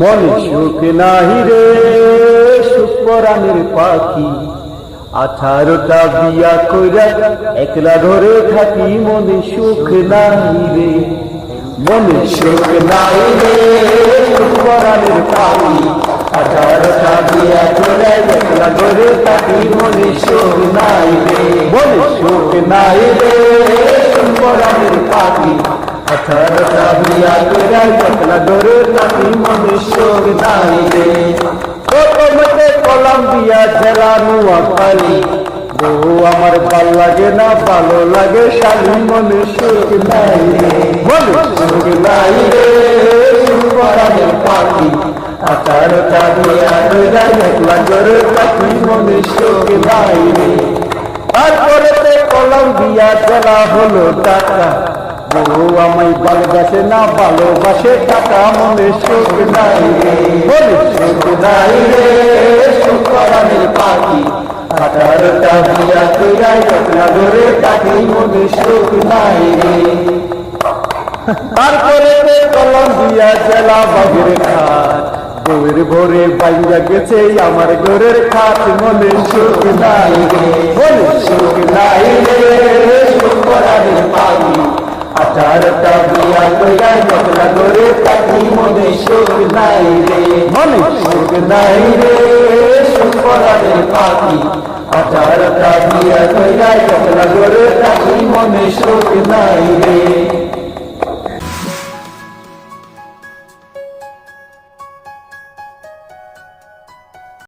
মনে সুখ নাহি রে সুপরাণের পাখি। আঠারোটা বিয়া কইরা একলা ঘরে থাকি, মনে সুখ নাহি রে। মনে সুখ নাই রে সুপরাণের পাখি। আঠারোটা বিয়া কইরা একলা ঘরে থাকি, মনে সুখ নাই রে। মনে সুখ নাই রে পাখি। আঠারোটা বিয়া কইরা একলা ঘরে থাকি মনে সুখ নাই রে প্রথমতে কলম্বিয়া জেলা নোয়াখালী আমার ভালো লাগে না ভালো লাগে শালী মনে সুখ নাই রে মনে রে সুপরাণের পাখি আঠারোটা বিয়া কইরা একলা ঘরে থাকি মনে সুখ তারপরে কলম্বিয়া জেলা হলো টাকা আমায় ভালোবাসে, না ভালোবাসে টাকা মনে সুখ নাই মনে সুখ নাই রে পাখি। তারপরে জেলা বাগের খাট বউয়ের ভোরে বাইরা গেছে, আমার ঘরের খাট মনে সুখ নাই মনে সুখ নাই রে কইরা একলা করে তাকি মনে সুখ নাই রে মনে সুখ নাই রে সুখরানের পাখি আচারটা বিয়া কইরা একলা করে তাকি মনে সুখ নাই রে